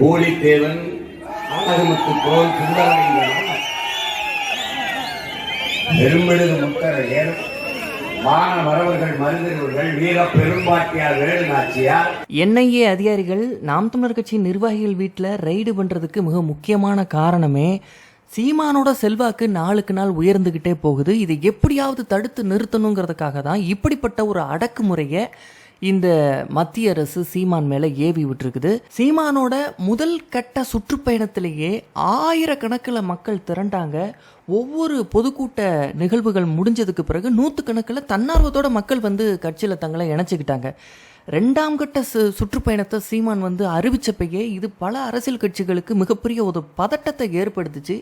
கூலித்தேவன் போல் சுந்தரலிங்கம் பெரும்பெழுது முத்தரையர் வீர பெரும்பாட்டியார் என்ஐஏ அதிகாரிகள் நாம் தமிழர் கட்சியின் நிர்வாகிகள் வீட்டில் ரைடு பண்ணுறதுக்கு மிக முக்கியமான காரணமே சீமானோட செல்வாக்கு நாளுக்கு நாள் உயர்ந்துக்கிட்டே போகுது. இதை எப்படியாவது தடுத்து நிறுத்தணுங்கிறதுக்காக தான் இப்படிப்பட்ட ஒரு அடக்குமுறையை இந்த மத்திய அரசு சீமான் மேலே ஏவி விட்டுருக்குது. சீமானோட முதல் கட்ட சுற்றுப்பயணத்திலேயே ஆயிரக்கணக்கில் மக்கள் திரண்டாங்க. ஒவ்வொரு பொதுக்கூட்ட நிகழ்வுகள் முடிஞ்சதுக்கு பிறகு நூற்றுக்கணக்கில் தன்னார்வத்தோட மக்கள் வந்து கட்சியில் தங்களை இணைச்சிக்கிட்டாங்க. ரெண்டாம் கட்ட சு சுற்றுப்பயணத்தை சீமான் வந்து அறிவிச்சப்பையே இது பல அரசியல் கட்சிகளுக்கு மிகப்பெரிய ஒரு பதட்டத்தை ஏற்படுத்துச்சு.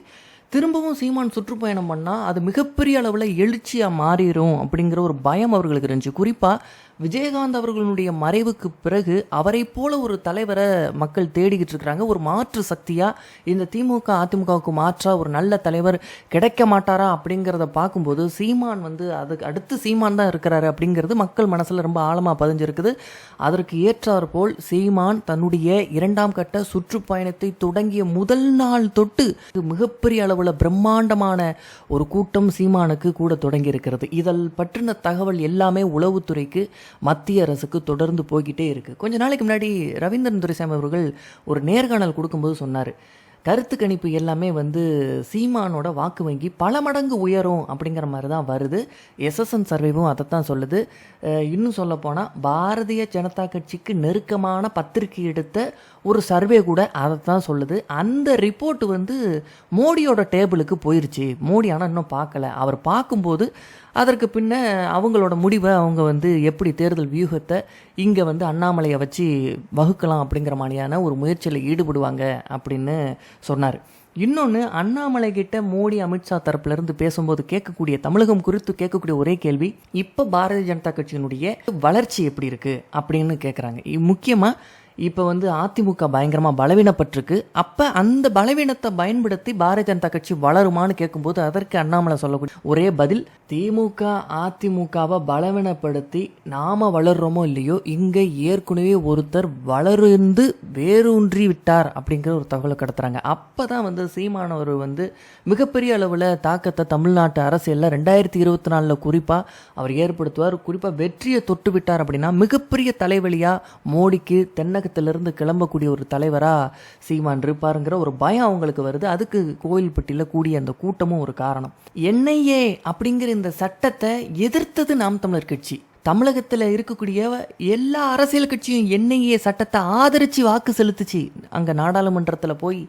திரும்பவும் சீமான் சுற்றுப்பயணம் பண்ணால் அது மிகப்பெரிய அளவில் எழுச்சியாக மாறிடும் அப்படிங்கிற ஒரு பயம் அவர்களுக்கு இருந்துச்சு. குறிப்பாக விஜயகாந்த் அவர்களுடைய மறைவுக்கு பிறகு அவரை போல ஒரு தலைவரை மக்கள் தேடிக்கிட்டு இருக்கிறாங்க. ஒரு மாற்று சக்தியாக இந்த திமுக அதிமுகவுக்கு மாற்றா ஒரு நல்ல தலைவர் கிடைக்க மாட்டாரா அப்படிங்கிறத பார்க்கும்போது சீமான் வந்து அதுக்கு அடுத்து சீமான் தான் இருக்கிறாரு அப்படிங்கிறது மக்கள் மனசில் ரொம்ப ஆழமாக பதிஞ்சிருக்குது. அதற்கு ஏற்றார் போல் சீமான் தன்னுடைய இரண்டாம் கட்ட சுற்றுப்பயணத்தை தொடங்கிய முதல் நாள் தொட்டு மிகப்பெரிய அளவில் பிரம்மாண்டமான ஒரு கூட்டம் சீமானுக்கு கூட தொடங்கி இருக்கிறது இதில் பற்றின தகவல் எல்லாமே உளவுத்துறைக்கு மத்திய அரசுக்கு தொடர்ந்து போய்கிட்டே இருக்குது கொஞ்ச நாளைக்கு முன்னாடி ரவீந்திரன் துரைசாமி அவர்கள் ஒரு நேர்காணல் கொடுக்கும்போது சொன்னார். கருத்து கணிப்பு எல்லாமே வந்து சீமானோட வாக்கு வங்கி பல மடங்கு உயரும் அப்படிங்கிற மாதிரி தான் வருது. எஸ்எஸ்என் சர்வேவும் அதைத்தான் சொல்லுது. இன்னும் சொல்லப்போனால் பாரதிய ஜனதா கட்சிக்கு நெருக்கமான பத்திரிகை எடுத்த ஒரு சர்வே கூட அதை தான் சொல்லுது. அந்த ரிப்போர்ட் வந்து மோடியோட டேபிளுக்கு போயிருச்சு. மோடி ஆனால் இன்னும் பார்க்கல. அவர் பார்க்கும்போது அதற்கு பின்ன அவங்களோட முடிவை அவங்க வந்து எப்படி தேர்தல் வியூகத்தை இங்கே வந்து அண்ணாமலையை வச்சு வகுக்கலாம் அப்படிங்கிற மாதிரியான ஒரு முயற்சியில் ஈடுபடுவாங்க அப்படின்னு சொன்னார். இன்னொன்று அண்ணாமலை கிட்ட மோடி அமித்ஷா தரப்புலேருந்து பேசும்போது கேட்கக்கூடிய தமிழகம் குறித்து கேட்கக்கூடிய ஒரே கேள்வி இப்போ பாரதிய ஜனதா கட்சியினுடைய வளர்ச்சி எப்படி இருக்குது அப்படின்னு கேட்குறாங்க முக்கியமாக இப்போ வந்து அதிமுக பயங்கரமாக பலவீனப்பட்டிருக்கு. அப்போ அந்த பலவீனத்தை பயன்படுத்தி பாரதிய ஜனதா கட்சி வளருமான்னு கேட்கும்போது அதற்கு அண்ணாமலை சொல்லக்கூடிய ஒரே பதில் திமுக அதிமுகவை பலவீனப்படுத்தி நாம வளர்றோமோ இல்லையோ இங்கே ஏற்கனவே ஒருத்தர் வளர்ந்து வேரூன்றி விட்டார் அப்படிங்கிற ஒரு தகவலை கடத்துறாங்க. அப்போ தான் வந்து சீமானவர் வந்து மிகப்பெரிய அளவில் தாக்கத்தை தமிழ்நாட்டு அரசியலில் ரெண்டாயிரத்தி இருபத்தி நாலில் குறிப்பாக அவர் ஏற்படுத்துவார். குறிப்பாக வெற்றியை தொட்டு விட்டார் அப்படின்னா மிகப்பெரிய தலைவலியாக மோடிக்கு இருந்து கிளம்பக்கூடிய ஒரு தலைவராக சீமான் இருப்பாருங்கிற ஒரு பயம் அவங்களுக்கு வருது. அதுக்கு கோவில்பட்டியில் கூடிய அந்த கூட்டமும் ஒரு காரணம். என்ஐஏ அப்படிங்கிற இந்த சட்டத்தை எதிர்த்தது நாம் தமிழர் கட்சி. தமிழகத்தில் இருக்கக்கூடிய எல்லா அரசியல் கட்சியும் என்ஐஏ சட்டத்தை ஆதரித்து வாக்கு செலுத்துச்சு. அங்கே நாடாளுமன்றத்தில் போய்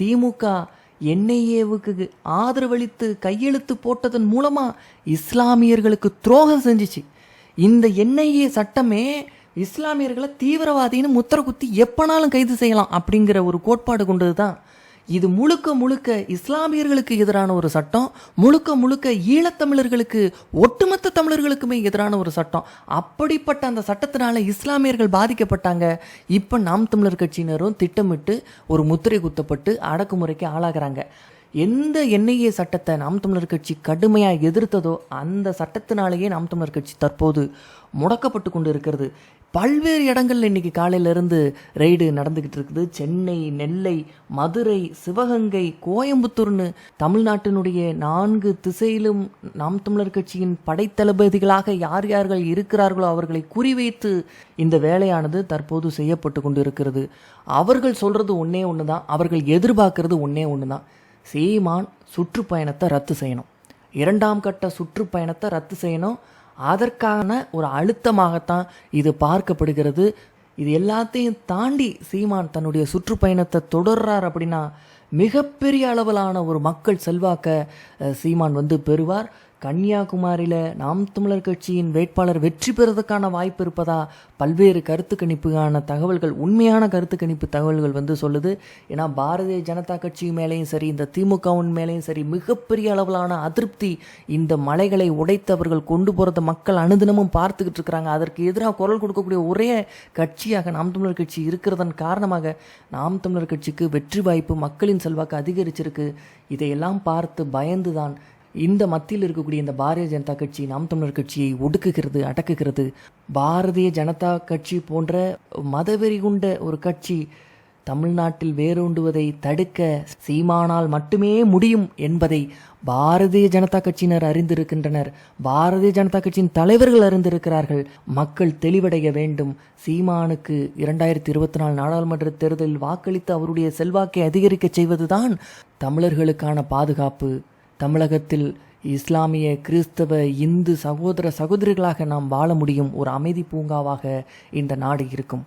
திமுக என்ஐஏவுக்கு ஆதரவளித்து கையெழுத்து போட்டதன் மூலமாக இஸ்லாமியர்களுக்கு துரோகம் செஞ்சிச்சு. இந்த என்ஐஏ சட்டமே இஸ்லாமியர்களை தீவிரவாதின்னு முத்திர குத்தி எப்பனாலும் கைது செய்யலாம் அப்படிங்கிற ஒரு கோட்பாடு கொண்டது தான் இது முழுக்க முழுக்க இஸ்லாமியர்களுக்கு எதிரான ஒரு சட்டம் முழுக்க முழுக்க ஈழத்தமிழர்களுக்கு ஒட்டுமொத்த தமிழர்களுக்குமே எதிரான ஒரு சட்டம். அப்படிப்பட்ட அந்த சட்டத்தினால இஸ்லாமியர்கள் பாதிக்கப்பட்டாங்க. இப்போ நாம் தமிழர் கட்சியினரும் திட்டமிட்டு ஒரு முத்திரை குத்தப்பட்டு அடக்குமுறைக்கு ஆளாகிறாங்க. எந்த என்ஐஏ சட்டத்தை நாம் தமிழர் கட்சி கடுமையாக எதிர்த்ததோ அந்த சட்டத்தினாலேயே நாம் தமிழர் கட்சி தற்போது முடக்கப்பட்டு கொண்டு இருக்கிறது பல்வேறு இடங்கள்ல இன்னைக்கு காலையிலேருந்து ரெய்டு நடந்துக்கிட்டு இருக்குது. சென்னை நெல்லை மதுரை சிவகங்கை கோயம்புத்தூர்னு தமிழ்நாட்டினுடைய நான்கு திசையிலும் நாம் தமிழர் கட்சியின் படைத்தளபதிகளாக யார் யார்கள் இருக்கிறார்களோ அவர்களை குறிவைத்து இந்த வேலையானது தற்போது செய்யப்பட்டு கொண்டு இருக்கிறது அவர்கள் சொல்கிறது ஒன்றே ஒன்று தான் அவர்கள் எதிர்பார்க்கறது ஒன்றே ஒன்று தான் சீமான் சுற்றுப்பயணத்தை ரத்து செய்யணும். இரண்டாம் கட்ட சுற்றுப்பயணத்தை ரத்து செய்யணும். அதற்கான ஒரு அழுத்தமாகத்தான் இது பார்க்கப்படுகிறது. இது எல்லாத்தையும் தாண்டி சீமான் தன்னுடைய சுற்றுப்பயணத்தை தொடர்றார் அப்படின்னா மிகப்பெரிய அளவிலான ஒரு மக்கள் செல்வாக்க சீமான் வந்து பெறுவார். கன்னியாகுமரியில் நாம் தமிழர் கட்சியின் வேட்பாளர் வெற்றி பெறுவதற்கான வாய்ப்பு இருப்பதா? பல்வேறு கருத்து கணிப்புக்கான தகவல்கள் உண்மையான கருத்து கணிப்பு தகவல்கள் வந்து சொல்லுது. ஏன்னா பாரதிய ஜனதா கட்சி மேலேயும் சரி இந்த திமுகவின் மேலேயும் சரி மிகப்பெரிய அளவிலான அதிருப்தி இந்த மலைகளை உடைத்தவர்கள் கொண்டு போகிறத மக்கள் அனுதினமும் பார்த்துக்கிட்டு இருக்கிறாங்க. அதற்கு எதிராக குரல் கொடுக்கக்கூடிய ஒரே கட்சியாக நாம் தமிழர் கட்சி இருக்கிறதன் காரணமாக நாம் தமிழர் கட்சிக்கு வெற்றி வாய்ப்பு மக்களின் செல்வாக்கு அதிகரிச்சிருக்கு. இதையெல்லாம் பார்த்து பயந்துதான் இந்த மத்தியில் இருக்கக்கூடிய இந்த பாரதிய ஜனதா கட்சி நாம் தமிழர் கட்சியை ஒடுக்குகிறது அடக்குகிறது பாரதிய ஜனதா கட்சி போன்ற மதவெறி கொண்ட ஒரு கட்சி தமிழ்நாட்டில் வேரூண்டுவதை தடுக்க சீமானால் மட்டுமே முடியும் என்பதை பாரதிய ஜனதா கட்சியினர் அறிந்திருக்கின்றனர். பாரதிய ஜனதா கட்சியின் தலைவர்கள் அறிந்திருக்கிறார்கள். மக்கள் தெளிவடைய வேண்டும். சீமானுக்கு இரண்டாயிரத்தி இருபத்தி நாலு நாடாளுமன்ற தேர்தலில் வாக்களித்து அவருடைய செல்வாக்கை அதிகரிக்க செய்வதுதான் தமிழர்களுக்கான பாதுகாப்பு. தமிழகத்தில் இஸ்லாமிய கிறிஸ்தவ இந்து சகோதர சகோதரிகளாக நாம் வாழ முடியும் ஒரு அமைதி பூங்காவாக இந்த நாடு இருக்கும்.